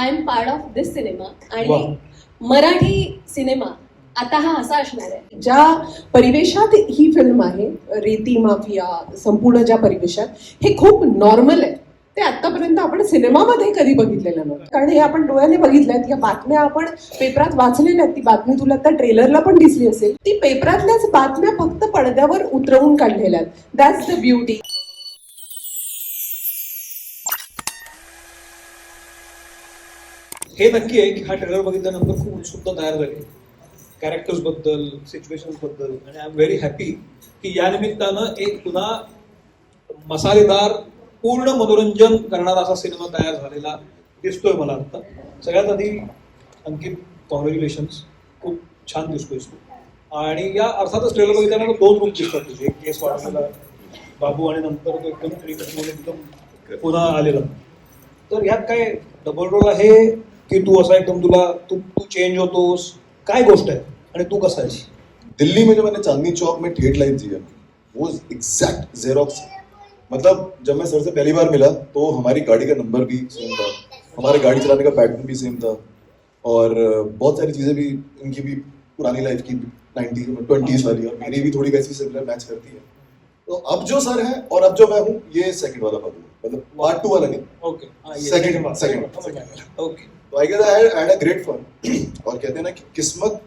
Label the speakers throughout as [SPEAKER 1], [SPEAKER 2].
[SPEAKER 1] I am part of this cinema. आणि Marathi cinema आता हा असा असणार आहे.
[SPEAKER 2] ज्या परिवेशात ही फिल्म आहे रेती माफिया संपूर्ण ज्या परिवेशात हे खूप नॉर्मल आहे. ते आतापर्यंत आपण सिनेमामध्ये कधी बघितलेलं नव्हतं. कारण हे आपण डोळ्याने बघितल्यात या बातम्या आपण पेपरात वाचलेल्या आहेत. ती बातमी तुला आता ट्रेलरला पण दिसली असेल. ती पेपरातल्याच बातम्या फक्त पडद्यावर उतरवून काढलेल्या आहेत. दॅट्स द ब्युटी
[SPEAKER 3] हे नक्की आहे की हा ट्रेलर बघितल्यानंतर खूप उत्सुकता तयार झाली. कॅरेक्टर्सबद्दल सिच्युएशनबद्दल. आणि आय एम व्हेरी हॅपी की या निमित्तानं एक पुन्हा मसालेदार पूर्ण मनोरंजन करणारा असा सिनेमा तयार झालेला दिसतोय मला आता. सगळ्यात आधी अंकित कॉंग्रॅच्युलेशन्स खूप छान दिसतोय तू. आणि या अर्थातच ट्रेलर बघितल्यानंतर दोन रूप दिसतात तुझे. एक केस वाढलेला बाबू आणि नंतर तो एकदम एकदम पुन्हा आलेला. तर यात काय डबल रोल आहे? की तू असा एकदम तुला तू तू चेंज होतोस. काय गोष्ट आहे? आणि तू कसा आहेस?
[SPEAKER 4] दिल्ली में जो मैंने चांदनी चौक में ठेठ लाइन जिया वो एग्जैक्ट जेरोक्स मतलब जब मैं सर से पहली बार मिला तो हमारी गाड़ी का नंबर भी सेम था. हमारे गाड़ी चलाने का पैटर्न भी सेम था. और बहुत सारी चीज़ें भी इनकी भी पुरानी लाइफ की नाइनटी ट्वेंटीज वाली और मेरी भी थोड़ी वैसी सिमिलर मैच करती है. तो अब जो सर है और अब जो मैं हूँ ये सेकंड वाला बाबू मतलब पार्ट टू वाला नहीं.
[SPEAKER 3] Okay
[SPEAKER 4] Second, second.
[SPEAKER 3] ओके
[SPEAKER 4] तो I guess I had a great fun और कहते हैं ना कि किस्मत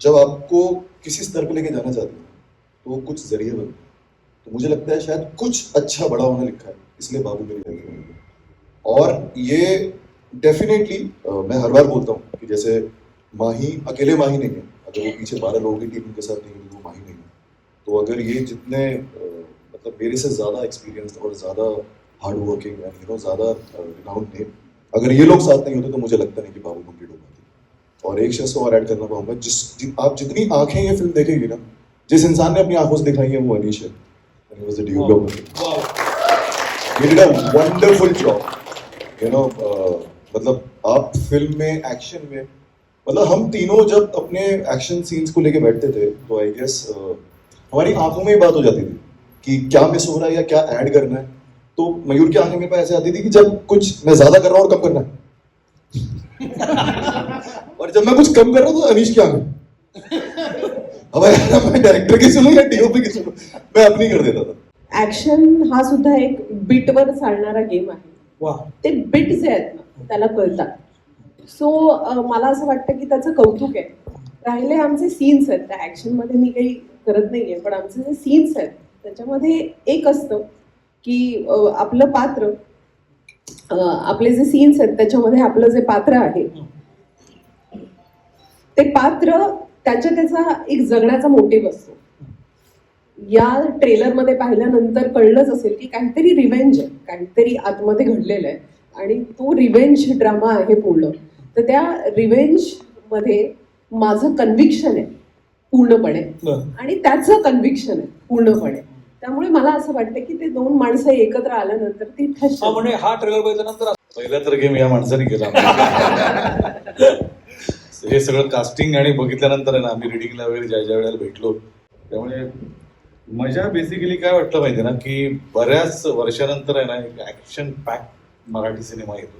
[SPEAKER 4] जब आपको किसी स्तर पर लेके जाना चाहती है तो वो कुछ ज़रिए बनते हैं तो मुझे लगता है शायद कुछ अच्छा बड़ा होने लिखा है, इसलिए बाबू मेरी लाइफ। और ये डेफिनेटली मैं हर बार बोलता हूँ कि जैसे माही, अकेले माही नहीं है। अगर वो पीछे बारह लोगों की टीम के साथ नहीं है तो वो माही नहीं है। तो अगर ये जितने मतलब मेरे से ज़्यादा एक्सपीरियंस और ज़्यादा hard working and you know ज़्यादा रिनाउंड नेम अगर ये लोग साथ नहीं होते तो मुझे लगता नहीं कि बाबू कंप्लीट हो पाती। और एक शख्स और ऐड करना पाऊँगा। जिस जि, आप जितनी आँखें ये फ़िल्म देखेगी ना जिस इंसान ने अपनी आँखों से दिखाई है वो अनीश है। Job. You know, uh, मतलब आप फ़िल्म में एक्शन में मतलब हम तीनों जब अपने एक्शन सीन्स को लेके बैठते थे तो आई गेस हमारी आँखों में ही बात हो जाती थी कि क्या मिस हो रहा है या क्या ऐड करना है। तो मयूर की आंखें मेरे पास ऐसे आती थी कि जब कुछ मैं ज्यादा कर रहा हूँ और कम करना है? और जब मैं कुछ कम कर रहा हूँ तो अनीश की आंखें अब यार मैं डायरेक्टर की सुनूं या डीओपी की सुनूं? मैं अपनी कर देता था।
[SPEAKER 2] ऍक्शन हा सुद्धा एक बीटवर चालणारा गेम आहे.
[SPEAKER 3] वा
[SPEAKER 2] ते बिट जे आहेत ना त्याला कळतात. सो मला असं वाटतं की त्याचं कौतुक आहे. राहिले आमचे सीन्स आहेत. त्या ॲक्शनमध्ये मी काही करत नाही आहे पण आमचे जे सीन्स आहेत त्याच्यामध्ये एक असतं की आपलं पात्र आपले जे सीन्स आहेत त्याच्यामध्ये आपलं जे पात्र आहे ते पात्र त्याच्या त्याचा एक जगण्याचा मोटिव्ह असतो. या ट्रेलरमध्ये पाहिल्यानंतर कळलंच असेल की काहीतरी रिव्हेंज आहे काहीतरी आतमध्ये घडलेलं आहे आणि तो रिव्हेंज ड्रामा आहे पूर्ण. तर त्या रिव्हेंजमध्ये माझं कन्व्हिक्शन आहे पूर्णपणे. आणि त्याचं कन्व्हिक्शन आहे पूर्णपणे. त्यामुळे मला असं वाटतं की ते दोन माणसं एकत्र आल्यानंतर ती
[SPEAKER 3] हा म्हणजे हा ट्रेलर बघितल्यानंतर
[SPEAKER 5] पहिला तर गेम या माणसाने केला. हे सगळं कास्टिंग आणि बघितल्यानंतर आहे ना आम्ही रिडिंगला वगैरे ज्या ज्या वेळेला भेटलो त्यामुळे मजा बेसिकली काय वाटलं माहिती ना की बऱ्याच वर्षानंतर आहे ना एक ऍक्शन पॅक मराठी सिनेमा येतो.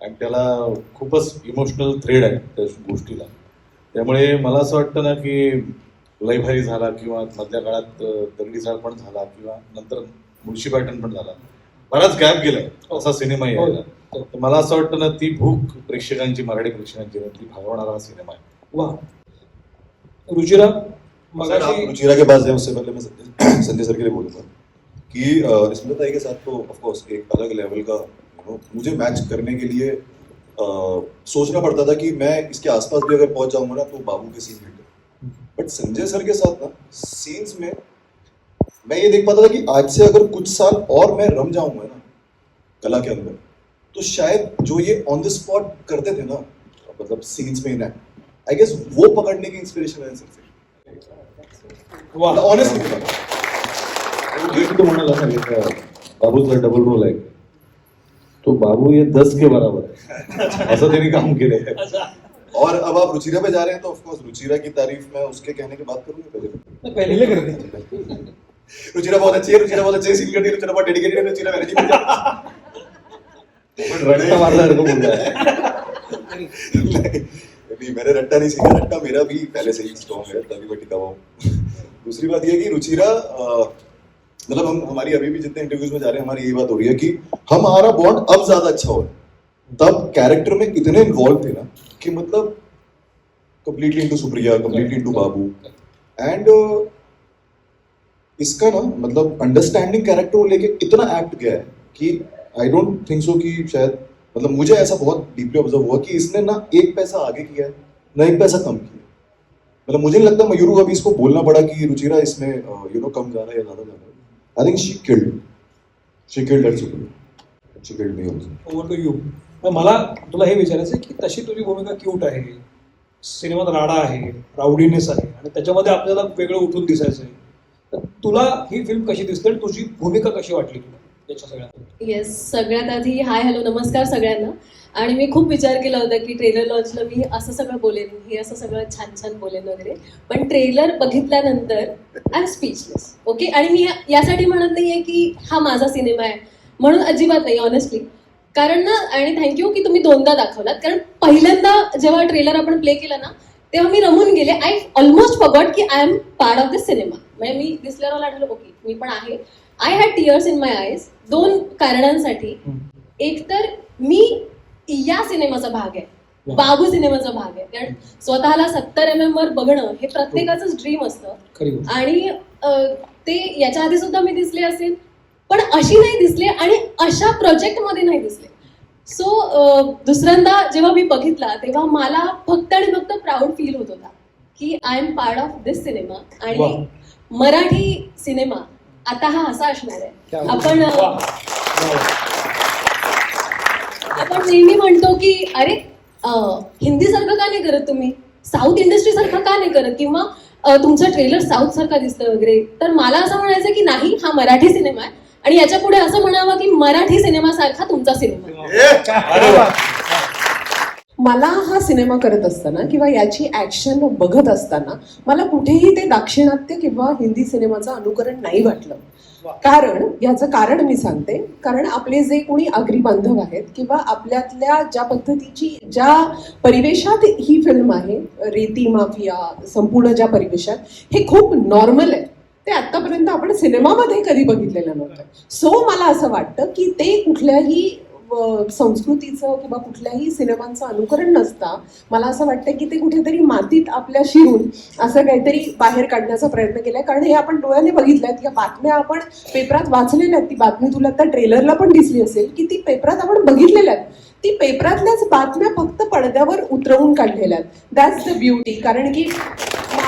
[SPEAKER 5] आणि त्याला खूपच इमोशनल थ्रेड आहे त्या गोष्टीला. त्यामुळे मला असं वाटतं ना की लय भारी झाला किंवा मधल्या काळात अं, दगडी झाड पण झाला किंवा नंतर मुळशी पॅटर्न पण झाला. बराच गॅप गेलाय असा सिनेमा यायला. तर मला असं वाटतं ना ती भूक प्रेक्षकांची मराठी प्रेक्षकांची ती भागवणारा हा सिनेमा आहे.
[SPEAKER 3] वा. रुचिरा
[SPEAKER 4] रुचिरा के पास उससे पहले मैं संजय सर के लिए बोलूंगा कि अ, स्मिता ताई के साथ तो ऑफ कोर्स एक अलग लेवल का मुझे मैच करने के लिए सोचना पड़ता था कि मैं इसके आसपास भी अगर पहुंच जाऊंगा ना तो बाबू के scene hit but Sanjay sir के साथ ना सीन्स में मैं ये देख पाता था कि आज से अगर कुछ साल और मैं रम जाऊँगा ना कला के अंदर तो शायद जो ये ऑन द स्पॉट करते थे ना मतलब सीन्स में ना आई गेस वो पकड़ने की इंस्पिरेशन है सर से। ऑनेस्टली
[SPEAKER 5] एक तो म्हणाला सांगितलं बाबूचा डबल रोल आहे तो बाबू ये दस के बराबर आहे असं त्यांनी काम केलंय
[SPEAKER 4] और अब आप रुचिरा पे जा रहे हैं तो ऑफ़ कोर्स रुचिरा की तारीफ़ मैं उसके कहने के बाद करूँगा पहले।
[SPEAKER 3] पहिले करते
[SPEAKER 4] रुचिरा बहुत अच्छी है रुचिरा बहुत अच्छे सीन करती है रुचिरा बहुत डेडिकेटेड है रुचिरा मैनेजिंग
[SPEAKER 5] पण रट्टा मारल्यासारखं बोललाय
[SPEAKER 4] नहीं, नहीं मैंने रट्टा नहीं सीखा रट्टा मेरा भी पहले से ही स्ट्रॉन्ग है तभी मैं टिका हुआ हूँ। दूसरी बात ये है कि रुचिरा मतलब हम हमारी अभी भी जितने इंटरव्यूज़ में जा रहे हैं हमारी यही बात हो रही है कि हमारा बॉन्ड अब ज़्यादा अच्छा हो। तब कैरेक्टर में इतने इन्वॉल्व थे ना, कि मतलब completely into Supriya completely into Babu and इसका ना मतलब अंडरस्टैंडिंग कैरेक्टर को लेके इतना एक्ट गया है, कि आई डोंट थिंक सो कि शायद मतलब मुझे ऐसा बहुत डीपली ऑब्ज़र्व हुआ कि इसने ना एक पैसा आगे किया है, ना एक पैसा कम किया मतलब मुझे नहीं लगता मयूरू अभी इसको बोलना पड़ा कि रुचिरा इसमें यू नो कम जा रहा है या ज़्यादा जा रहा है। I think she killed she killed that super she killed me also
[SPEAKER 3] over to you मला तुला हे विचारायचं की तशी तुझी भूमिका क्यूट आहे सिनेमात राडा आहे राऊडीनेस आहे आणि त्याच्यामध्ये आपल्याला वेगळं उठून दिसायचं आहे. तर तुला ही फिल्म कशी दिसते आणि तुझी भूमिका कशी वाटली तुला सगळ्यात
[SPEAKER 1] येस सगळ्यात आधी हाय हॅलो नमस्कार सगळ्यांना. आणि मी खूप विचार केला होता की ट्रेलर लॉन्चला मी असं सगळं बोलेन हे असं सगळं छान छान बोलेन वगैरे. पण ट्रेलर बघितल्यानंतर आय एम स्पीचलेस ओके आणि मी यासाठी म्हणत नाहीये की हा माझा सिनेमा आहे म्हणून अजिबात नाही ऑनेस्टली कारण ना आणि थँक्यू की तुम्ही दोनदा दाखवलात. कारण पहिल्यांदा जेव्हा ट्रेलर आपण प्ले केला ना तेव्हा मी रमून गेले. आय ऑलमोस्ट फॉगॉट की I am part of this cinema म्हणजे मी दिसल्यावर मला आठवलं ओके मी पण आहे. I had tears in my eyes दोन कारणांसाठी. एक तर मी या सिनेमाचा भाग आहे. बाबू सिनेमाचा भाग आहे. कारण स्वतःला सत्तर एम एम वर बघणं हे प्रत्येकाचंच ड्रीम असतं.
[SPEAKER 3] खरी गोष्ट.
[SPEAKER 1] आणि ते याच्या आधी सुद्धा मी दिसले असेल. पण अशी नाही दिसले आणि अशा प्रोजेक्टमध्ये नाही दिसले. सो दुसऱ्यांदा जेव्हा मी बघितला तेव्हा मला फक्त आणि फक्त प्राऊड फील होत होता की I am part of this cinema. आणि मराठी सिनेमा आता हा असा असणार आहे. आपण आपण नेहमी म्हणतो की अरे हिंदी सारखं का नाही करत तुम्ही? साऊथ इंडस्ट्री सारखं का नाही करत? किंवा तुमचं ट्रेलर साऊथ सारखा दिसतं वगैरे. तर मला असं म्हणायचं की नाही हा मराठी सिनेमा आहे. आणि याच्यापुढे असं म्हणावं की मराठी सिनेमासारखा तुमचा सिनेमा.
[SPEAKER 2] मला हा सिनेमा करत असताना किंवा याची ऍक्शन बघत असताना मला कुठेही ते दाक्षिणात्य किंवा हिंदी सिनेमाचं अनुकरण नाही वाटलं. कारण याचं कारण मी सांगते. कारण आपले जे कोणी आगरी बांधव आहेत किंवा आपल्यातल्या ज्या पद्धतीची ज्या परिवेशात ही फिल्म आहे रेती माफिया संपूर्ण ज्या परिवेशात हे खूप नॉर्मल आहे ते आतापर्यंत आपण सिनेमामध्ये कधी बघितलेलं नव्हतं. सो मला असं वाटतं की ते कुठल्याही संस्कृतीचं किंवा कुठल्याही सिनेमांचं अनुकरण नसता मला असं वाटतं की ते कुठेतरी मातीत आपल्या शिरून असं काहीतरी बाहेर काढण्याचा प्रयत्न केलाय. कारण हे आपण डोळ्याने बघितल्यात या बातम्या आपण पेपरात वाचलेल्या आहेत. ती बातमी तुला आता ट्रेलरला पण दिसली असेल की ती पेपरात आपण बघितलेल्या आहेत. ती पेपरातल्याच बातम्या फक्त पडद्यावर उतरवून काढलेल्या आहेत. दॅट्स द ब्युटी कारण की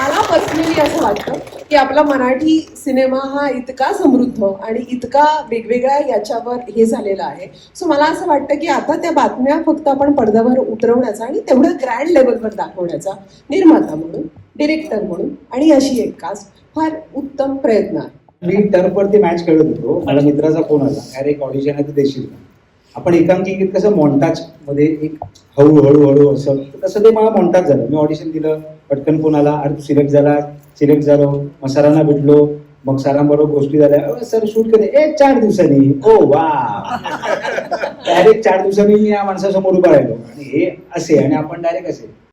[SPEAKER 2] मला पर्सनली असं वाटतं की आपला मराठी सिनेमा हा इतका समृद्ध आणि इतका वेगवेगळ्या याच्यावर हे झालेला आहे. सो मला असं वाटतं की आता त्या बातम्या फक्त आपण पडद्यावर उतरवण्याचा आणि तेवढं ग्रँड लेवलवर दाखवण्याचा निर्माता म्हणून डिरेक्टर म्हणून आणि अशी एक कास्ट फार उत्तम प्रयत्न आहे.
[SPEAKER 6] मी टर्फवरती मॅच खेळत होतो. मला मित्राचा फोन आला. अरे एक ऑडिशन आहे ते देशील आपण एकांकिकेत कसं मॉन्टाजमध्ये एक हळू हळू हळू असं तसं ते मला मॉन्टाज झालं. मी ऑडिशन दिलं. पटकन फोन आला अरे सिलेक्ट झाला सिलेक्ट झालो मग सरांना भेटलो मग सरांबरोबर गोष्टी झाल्या. "अरे सर शूट कधी ए चार दिवसांनी. ओ वा. डायरेक्ट चार दिवसांनी मी या माणसासमोर उभा राहिलो. आणि हे असे आणि आपण डायरेक्ट असे.